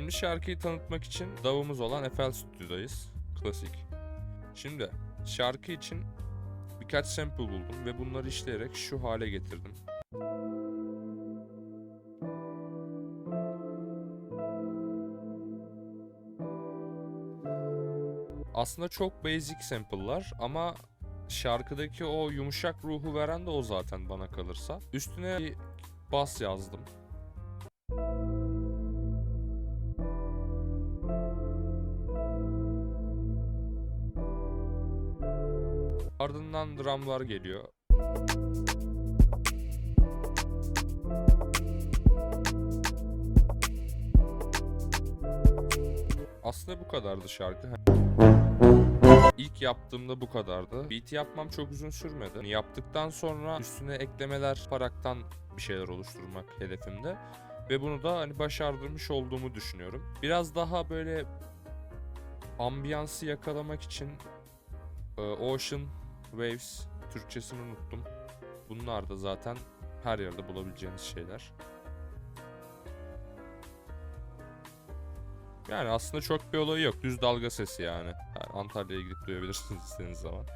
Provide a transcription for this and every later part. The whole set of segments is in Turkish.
Şimdi şarkıyı tanıtmak için davumuz olan FL Studio'dayız. Klasik. Şimdi şarkı için birkaç sample buldum ve bunları işleyerek şu hale getirdim. Aslında çok basic sample'lar ama şarkıdaki o yumuşak ruhu veren de o zaten bana kalırsa. Üstüne bir bas yazdım. Ardından drumlar geliyor. Aslında bu kadardı şarkı. İlk yaptığımda bu kadardı. Beat yapmam çok uzun sürmedi. Hani Yaptıktan sonra üstüne eklemeler yaparaktan bir şeyler oluşturmak hedefimde. Ve bunu da hani başardırmış olduğumu düşünüyorum. Biraz daha böyle ambiyansı yakalamak için e, Ocean Waves Türkçesini unuttum. Bunlar da zaten her yerde bulabileceğiniz şeyler. Yani aslında çok bir olayı yok. Düz dalga sesi yani. yani Antalya'ya gidip duyabilirsiniz istediğiniz zaman.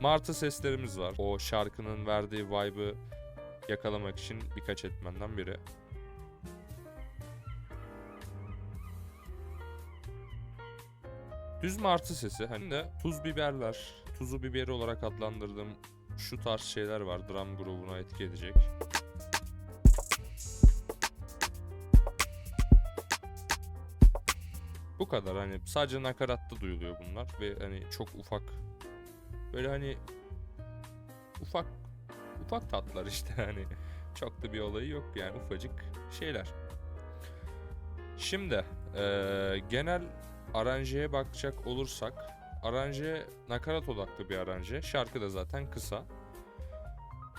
Martı seslerimiz var. O şarkının verdiği vibe'ı yakalamak için birkaç etmenden biri. Düz martı sesi. Hani de tuz biberler, tuzu biberi olarak adlandırdığım şu tarz şeyler var. Drum groove'una etki edecek. Bu kadar hani sadece nakaratta duyuluyor bunlar ve hani çok ufak böyle hani ufak ufak tatlar işte hani çok da bir olayı yok yani ufacık şeyler. Şimdi eee, genel aranjeye bakacak olursak aranje nakarat odaklı bir aranje. Şarkı da zaten kısa.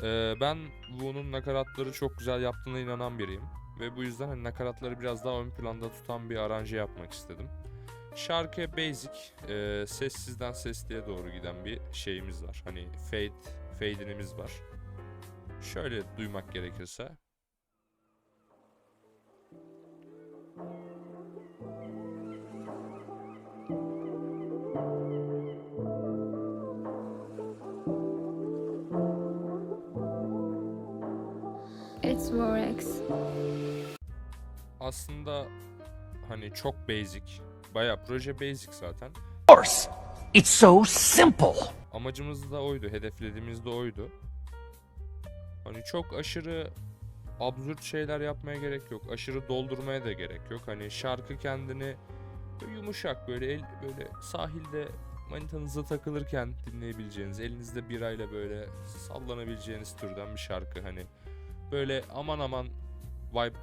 Eee, ben bunun nakaratları çok güzel yaptığına inanan biriyim. Ve bu yüzden hani nakaratları biraz daha ön planda tutan bir aranje yapmak istedim. Şarkıya basic, eee, sessizden sesliye doğru giden bir şeyimiz var. Hani fade, fade'inimiz var. Şöyle duymak gerekirse. It's Vorex. Aslında hani çok basic. Baya proje basic zaten. course. It's so simple. Amacımız da oydu, hedeflediğimiz de oydu. Hani çok aşırı absürt şeyler yapmaya gerek yok. Aşırı doldurmaya da gerek yok. Hani şarkı kendini böyle yumuşak böyle el, böyle sahilde manitanızla takılırken dinleyebileceğiniz, elinizde birayla böyle sallanabileceğiniz türden bir şarkı. Hani böyle aman aman vibe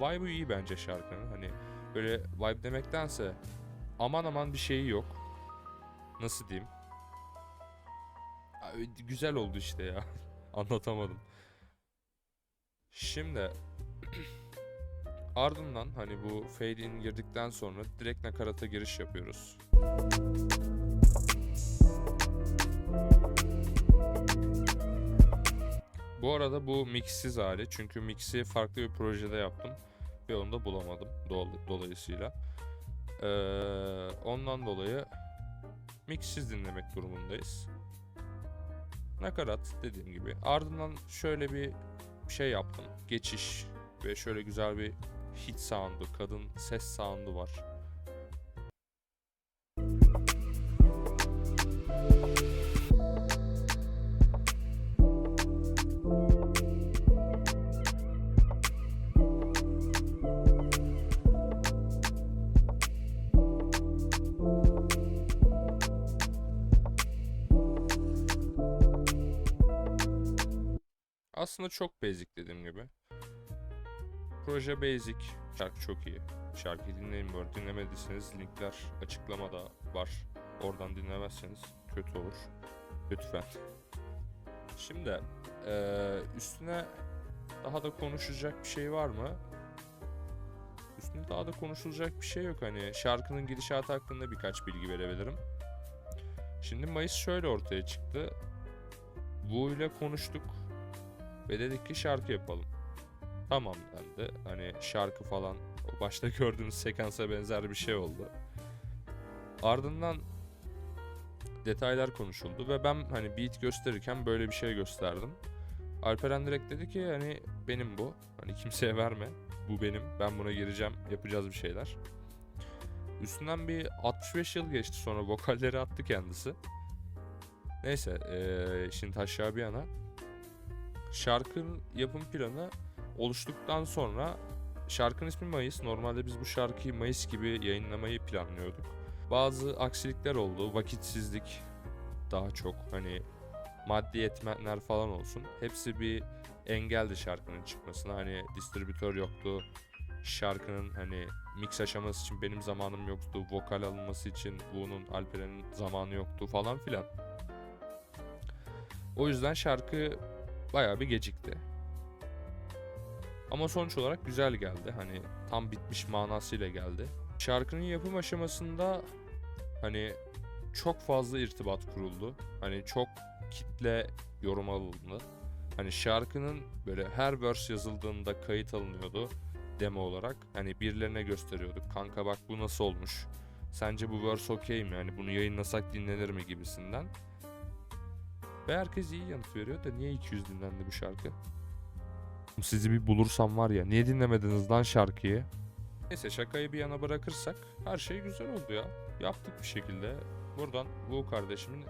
vibe'ı iyi bence şarkının. Hani böyle vibe demektense aman aman bir şeyi yok. Nasıl diyeyim? Güzel oldu işte ya. Anlatamadım. Şimdi ardından hani bu fade in girdikten sonra direkt nakarata giriş yapıyoruz. Bu arada bu mixsiz hali çünkü mixi farklı bir projede yaptım ve onu da bulamadım dol- dolayısıyla. Ee, ondan dolayı mixsiz dinlemek durumundayız. Nakarat dediğim gibi. Ardından şöyle bir şey yaptım. Geçiş ve şöyle güzel bir hit sound'u, kadın ses sound'u var. Aslında çok basic dediğim gibi. Proje basic. Şarkı çok iyi. Şarkıyı dinleyin bu arada. Dinlemediyseniz linkler açıklamada var. Oradan dinlemezseniz kötü olur. Lütfen. Şimdi eee, üstüne daha da konuşacak bir şey var mı? Üstüne daha da konuşulacak bir şey yok. Hani şarkının gidişatı hakkında birkaç bilgi verebilirim. Şimdi Mayıs şöyle ortaya çıktı. Bu ile konuştuk. Ve dedik ki şarkı yapalım. Tamam dendi. Hani şarkı falan başta gördüğünüz sekansa benzer bir şey oldu. Ardından detaylar konuşuldu ve ben hani beat gösterirken böyle bir şey gösterdim. Alperen direkt dedi ki hani benim bu. Hani kimseye verme. Bu benim. Ben buna gireceğim. Yapacağız bir şeyler. Üstünden bir 65 yıl geçti sonra vokalleri attı kendisi. Neyse eee şimdi aşağı bir yana. Şarkının yapım planı oluştuktan sonra şarkının ismi Mayıs. Normalde biz bu şarkıyı Mayıs gibi yayınlamayı planlıyorduk. Bazı aksilikler oldu. Vakitsizlik daha çok hani maddi etmenler falan olsun. Hepsi bir engeldi şarkının çıkmasına. Hani distribütör yoktu. Şarkının hani mix aşaması için benim zamanım yoktu. Vokal alınması için bunun Alperen'in zamanı yoktu falan filan. O yüzden şarkı bayağı bir gecikti. Ama sonuç olarak güzel geldi. Hani tam bitmiş manasıyla geldi. Şarkının yapım aşamasında hani çok fazla irtibat kuruldu. Hani çok kitle yorum alındı. Hani şarkının böyle her verse yazıldığında kayıt alınıyordu demo olarak. Hani birilerine gösteriyorduk. Kanka bak bu nasıl olmuş? Sence bu verse okey mi? Hani bunu yayınlasak dinlenir mi gibisinden. Ve herkes iyi yanıt veriyor da niye 200 dinlendi bu şarkı? Sizi bir bulursam var ya niye dinlemediniz lan şarkıyı? Neyse şakayı bir yana bırakırsak her şey güzel oldu ya. Yaptık bir şekilde. Buradan bu kardeşimin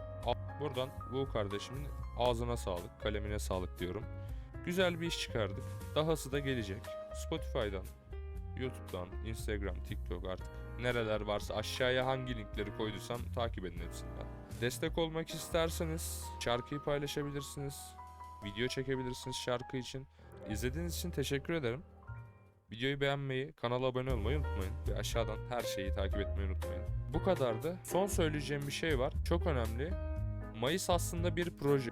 buradan bu kardeşimin ağzına sağlık, kalemine sağlık diyorum. Güzel bir iş çıkardık. Dahası da gelecek. Spotify'dan, YouTube'dan, Instagram, TikTok artık nereler varsa aşağıya hangi linkleri koyduysam takip edin hepsinden. Destek olmak isterseniz şarkıyı paylaşabilirsiniz. Video çekebilirsiniz şarkı için. İzlediğiniz için teşekkür ederim. Videoyu beğenmeyi, kanala abone olmayı unutmayın. Ve aşağıdan her şeyi takip etmeyi unutmayın. Bu kadardı. Son söyleyeceğim bir şey var. Çok önemli. Mayıs aslında bir proje.